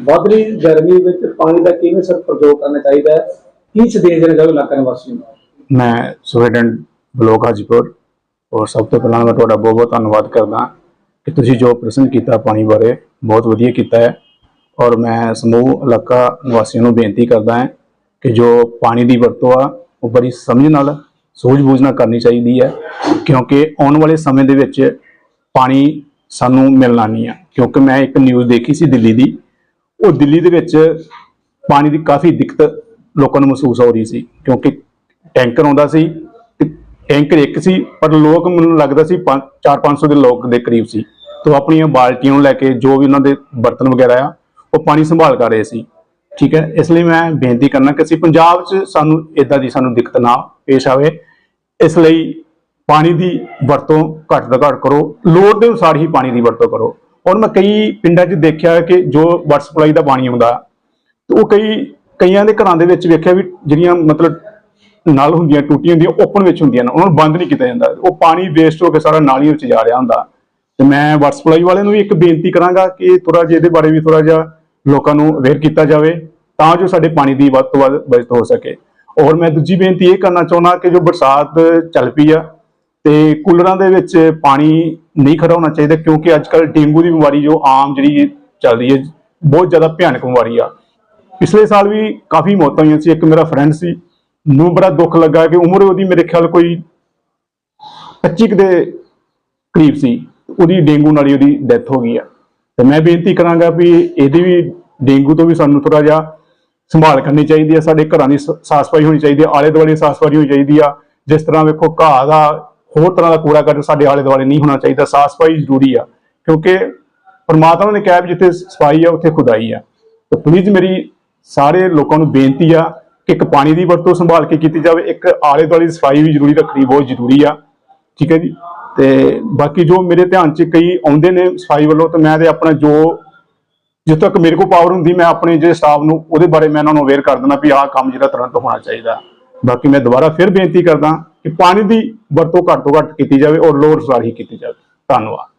ਵੱਧ ਰਹੀ ਗਰਮੀ ਵਿੱਚ ਪਾਣੀ ਦਾ ਕਿਵੇਂ ਸਰ ਪ੍ਰਯੋਗ ਕਰਨਾ ਚਾਹੀਦਾ ਹੈ? ਕੀ ਸੰਦੇਸ਼ ਦੇਣਾ ਚਾਹੋ ਇਲਾਕਾ ਨਿਵਾਸੀਆਂ ਨੂੰ? ਮੈਂ ਸਟੂਡੈਂਟ ਬਲੋਕ ਹਾਜੀਪੁਰ ਔਰ ਸਭ ਤੋਂ ਪਹਿਲਾਂ ਮੈਂ ਤੁਹਾਡਾ ਬਹੁਤ ਬਹੁਤ ਧੰਨਵਾਦ ਕਰਦਾ ਕਿ ਤੁਸੀਂ ਜੋ ਪ੍ਰਸ਼ਨ ਕੀਤਾ ਪਾਣੀ ਬਾਰੇ ਬਹੁਤ ਵਧੀਆ ਕੀਤਾ ਹੈ ਔਰ ਮੈਂ ਸਮੂਹ ਇਲਾਕਾ ਨਿਵਾਸੀਆਂ ਨੂੰ ਬੇਨਤੀ ਕਰਦਾ ਹਾਂ ਕਿ ਜੋ ਪਾਣੀ ਦੀ ਵਰਤੋਂ ਆ, ਉਹ ਬੜੀ ਸਮਝ ਨਾਲ, ਸੂਝ-ਬੂਝ ਨਾਲ ਕਰਨੀ ਚਾਹੀਦੀ ਹੈ ਕਿਉਂਕਿ ਆਉਣ ਵਾਲੇ ਸਮੇਂ ਦੇ ਵਿੱਚ ਪਾਣੀ ਸਾਨੂੰ ਮਿਲਣਾ ਨਹੀਂ ਆ। ਕਿਉਂਕਿ ਮੈਂ ਇੱਕ ਨਿਊਜ਼ ਦੇਖੀ ਸੀ ਦਿੱਲੀ ਦੀ ਉਹ ਦਿੱਲੀ ਦੇ ਵਿੱਚ ਪਾਣੀ ਦੀ ਕਾਫੀ ਦਿੱਕਤ ਲੋਕਾਂ ਨੂੰ ਮਹਿਸੂਸ ਹੋ ਰਹੀ ਸੀ, ਕਿਉਂਕਿ ਟੈਂਕਰ ਆਉਂਦਾ ਸੀ ਟੈਂਕਰ ਇੱਕ ਸੀ, ਪਰ ਲੋਕ ਮੈਨੂੰ ਲੱਗਦਾ ਸੀ 4-500 ਦੇ ਲੋਕ ਦੇ ਕਰੀਬ ਸੀ। ਤੋਂ ਆਪਣੀਆਂ ਬਾਲਟੀਆਂ ਨੂੰ ਲੈ ਕੇ ਜੋ ਵੀ ਉਹਨਾਂ ਦੇ ਬਰਤਨ ਵਗੈਰਾ ਆ, ਉਹ ਪਾਣੀ ਸੰਭਾਲ ਕਰ ਰਹੇ ਸੀ। ਠੀਕ ਹੈ, ਇਸ ਲਈ ਮੈਂ ਬੇਨਤੀ ਕਰਨਾ ਕਿ ਅਸੀਂ ਪੰਜਾਬ 'ਚ ਸਾਨੂੰ ਇਦਾਂ ਦੀ ਸਾਨੂੰ ਦਿੱਕਤ ਨਾ ਪੇਸ਼ ਆਵੇ। ਇਸ ਲਈ ਪਾਣੀ ਦੀ ਵਰਤੋਂ ਘੱਟ ਤੋਂ ਘੱਟ ਕਰੋ, ਲੋੜ ਦੇ ਅਨੁਸਾਰ ਹੀ ਪਾਣੀ ਦੀ ਵਰਤੋਂ ਕਰੋ। ਔਰ ਮੈਂ ਕਈ ਪਿੰਡਾਂ 'ਚ ਦੇਖਿਆ ਕਿ ਜੋ ਵਾਟਰ ਸਪਲਾਈ ਦਾ ਪਾਣੀ ਆਉਂਦਾ, ਤੇ ਉਹ ਕਈ, ਕਈਆਂ ਦੇ ਘਰਾਂ ਦੇ ਵਿੱਚ ਵੇਖਿਆ ਵੀ ਜਿਹੜੀਆਂ ਮਤਲਬ ਨਲ ਹੁੰਦੀਆਂ ਟੂਟੀਆਂ ਹੁੰਦੀਆਂ ਓਪਨ ਵਿੱਚ ਹੁੰਦੀਆਂ ਨੇ, ਉਹਨਾਂ ਨੂੰ ਬੰਦ ਨਹੀਂ ਕੀਤਾ ਜਾਂਦਾ। ਉਹ ਪਾਣੀ ਵੇਸਟ ਹੋ ਕੇ ਸਾਰਾ ਨਾਲੀਆਂ ਵਿੱਚ ਜਾ ਰਿਹਾ ਹੁੰਦਾ। ਤੇ ਮੈਂ ਵਾਟਰ ਸਪਲਾਈ ਵਾਲਿਆਂ ਨੂੰ ਵੀ ਇੱਕ ਬੇਨਤੀ ਕਰਾਂਗਾ ਕਿ ਥੋੜਾ ਜਿਹਾ ਇਹਦੇ ਬਾਰੇ ਵੀ ਥੋੜਾ ਜਿਹਾ ਲੋਕਾਂ ਨੂੰ ਅਵੇਅਰ ਕੀਤਾ ਜਾਵੇ, ਤਾਂ ਜੋ ਸਾਡੇ ਪਾਣੀ ਦੀ ਵੱਧ ਤੋਂ ਵੱਧ ਬਚਤ ਹੋ ਸਕੇ। ਔਰ ਮੈਂ ਦੂਜੀ ਬੇਨਤੀ ਇਹ ਕਰਨਾ ਚਾਹੁੰਦਾ ਕਿ ਜੋ ਬਰਸਾਤ ਚੱਲ ਪਈ ਆ ਤੇ ਕੂਲਰਾਂ ਦੇ ਵਿੱਚ ਪਾਣੀ ਨਹੀਂ ਖੜਾ ਹੋਣਾ ਚਾਹੀਦਾ ਕਿਉਂਕਿ ਅੱਜ ਕੱਲ ਡੇਂਗੂ ਦੀ ਬਿਮਾਰੀ ਜੋ ਆਮ ਜਿਹੜੀ ਚੱਲ ਰਹੀ ਹੈ, ਬਹੁਤ ਜ਼ਿਆਦਾ ਭਿਆਨਕ ਬਿਮਾਰੀ ਆ। ਪਿਛਲੇ ਸਾਲ ਵੀ ਕਾਫੀ ਮੌਤਾਂ ਹੋਈਆਂ ਸੀ। ਇੱਕ ਮੇਰਾ ਫਰੈਂਡ ਸੀ, ਨੂੰ ਬੜਾ ਦੁੱਖ ਲੱਗਾ ਕਿ ਉਮਰ ਉਹਦੀ ਮੇਰੇ ਖਿਆਲ ਕੋਈ 25 ਕੁ ਦੇ ਕਰੀਬ ਸੀ। ਉਹਦੀ ਡੇਂਗੂ ਨਾਲ ਹੀ ਉਹਦੀ ਡੈਥ ਹੋ ਗਈ ਆ। ਤੇ ਮੈਂ ਬੇਨਤੀ ਕਰਾਂਗਾ ਵੀ ਇਹਦੀ ਵੀ ਡੇਂਗੂ ਤੋਂ ਵੀ ਸਾਨੂੰ ਥੋੜਾ ਜਿਹਾ ਸੰਭਾਲ ਕਰਨੀ ਚਾਹੀਦੀ ਹੈ ਸਾਡੇ ਘਰਾਂ ਦੀ ਸ- ਸਾਫ਼ ਸਫ਼ਾਈ ਹੋਣੀ ਚਾਹੀਦੀ ਹੈ ਆਲੇ ਦੁਆਲੇ ਸਾਫ਼ ਸਫ਼ਾਈ ਹੋਣੀ ਚਾਹੀਦੀ ਆ। ਜਿਸ ਤਰ੍ਹਾਂ ਵੇਖੋ ਘਾਹ ਦਾ ਹੋਰ ਤਰ੍ਹਾਂ ਦਾ ਕੂੜਾ ਕਰਕਟ ਸਾਡੇ ਆਲੇ ਦੁਆਲੇ ਨਹੀਂ ਹੋਣਾ ਚਾਹੀਦਾ, ਸਾਫ਼ ਸਫ਼ਾਈ ਜ਼ਰੂਰੀ ਆ, ਕਿਉਂਕਿ ਪਰਮਾਤਮਾ ਨੇ ਕਿਹਾ ਵੀ ਜਿੱਥੇ ਸਫ਼ਾਈ ਆ, ਉੱਥੇ ਖੁਦਾਈ ਆ। ਤੇ ਪਲੀਜ਼ ਮੇਰੀ ਸਾਰੇ ਲੋਕਾਂ ਨੂੰ ਬੇਨਤੀ ਆ ਕਿ ਇੱਕ ਪਾਣੀ ਦੀ ਵਰਤੋਂ ਸੰਭਾਲ ਕੇ ਕੀਤੀ ਜਾਵੇ, ਇੱਕ ਆਲੇ ਦੁਆਲੇ ਦੀ ਸਫ਼ਾਈ ਵੀ ਜ਼ਰੂਰੀ ਰੱਖਣੀ ਬਹੁਤ ਜ਼ਰੂਰੀ ਆ। ਠੀਕ ਹੈ ਜੀ? ਤੇ ਬਾਕੀ ਜੋ ਮੇਰੇ ਧਿਆਨ 'ਚ ਕਈ ਆਉਂਦੇ ਨੇ ਸਫ਼ਾਈ ਵੱਲੋਂ, ਤਾਂ ਮੈਂ ਤੇ ਆਪਣਾ ਜੋ ਜਿੱਥੇ ਤੱਕ ਮੇਰੇ ਕੋਲ ਪਾਵਰ ਹੁੰਦੀ, ਮੈਂ ਆਪਣੇ ਜਿਹੜੇ ਸਟਾਫ ਨੂੰ, ਉਹਦੇ ਬਾਰੇ ਮੈਂ ਉਹਨਾਂ ਨੂੰ ਅਵੇਅਰ ਕਰ ਦਿੰਦਾ ਵੀ ਆਹ ਕੰਮ ਜਿਹੜਾ ਤੁਰੰਤ ਹੋਣਾ ਚਾਹੀਦਾ। ਬਾਕੀ ਮੈਂ ਦੁਬਾਰਾ ਫਿਰ ਬੇਨਤੀ ਕਰਦਾ ਕਿ ਪਾਣੀ ਦੀ ਵਰਤੋਂ ਘੱਟ ਤੋਂ ਘੱਟ ਕੀਤੀ ਜਾਵੇ ਔਰ ਲੋੜ ਅਨੁਸਾਰ ਹੀ ਕੀਤੀ ਜਾਵੇ। ਧੰਨਵਾਦ।